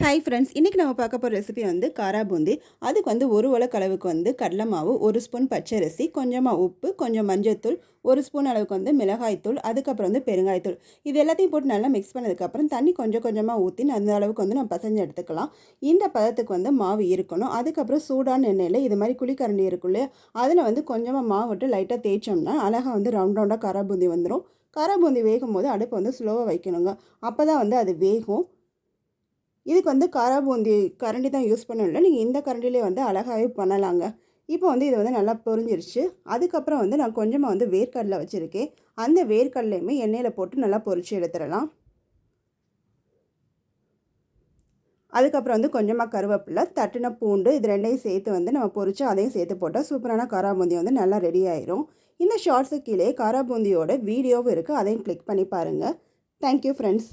Hi friends இன்றைக்கி நம்ம பார்க்க போகிற ரெசிபி வந்து காரா பூந்தி. அதுக்கு வந்து ஒரு உலக்கு அளவுக்கு வந்து கடலை மாவு ஒரு ஸ்பூன் பச்சரிசி கொஞ்சமாக உப்பு கொஞ்சம் மஞ்சத்தூள் ஒரு ஸ்பூன் அளவுக்கு வந்து மிளகாய்த்தூள் அதுக்கப்புறம் வந்து பெருங்காயத்தூள் இது எல்லாத்தையும் போட்டு நல்லா மிக்ஸ் பண்ணதுக்கப்புறம் தண்ணி கொஞ்சம் கொஞ்சமாக ஊற்றி அந்த அளவுக்கு வந்து நம்ம பசஞ்சு எடுத்துக்கலாம். இந்த பதத்துக்கு வந்து மாவு இருக்கணும். அதுக்கப்புறம் சூடான எண்ணெயில் இது மாதிரி குழிக்கரண்டி இருக்கும் இல்லையா அதில் வந்து கொஞ்சமாக மாவு விட்டு லைட்டாக தேய்ச்சோம்னா அழகாக வந்து ரவுண்ட் ரவுண்டாக காரா பூந்தி வந்துடும் காரா பூந்தி வேகும் போது அடுப்பை வந்து ஸ்லோவாக வைக்கணுங்க. அப்போ தான் வந்து அது வேகும். இதுக்கு வந்து காரா பூந்தி கரண்டி தான் யூஸ் பண்ணல நீங்கள் இந்த கரண்டிலே வந்து அழகாகவே பண்ணலாங்க. இப்போ வந்து இது வந்து நல்லா பொரிஞ்சிருச்சு. அதுக்கப்புறம் வந்து நான் கொஞ்சமாக வந்து வேர்க்கடலை வச்சுருக்கேன். அந்த வேர்க்கடலையுமே எண்ணெயில் போட்டு நல்லா பொரிச்சு எடுத்துடலாம். அதுக்கப்புறம் வந்து கொஞ்சமாக கருவேப்பிலை தட்டின பூண்டு இது ரெண்டையும் சேர்த்து வந்து நம்ம பொரித்து அதையும் சேர்த்து போட்டால் சூப்பரான காராபூந்தி வந்து நல்லா ரெடி ஆயிரும். இந்த ஷார்ட்ஸு கீழே காராபூந்தியோட வீடியோவும் இருக்குது அதையும் கிளிக் பண்ணி பாருங்கள் தேங்க்யூ ஃப்ரெண்ட்ஸ்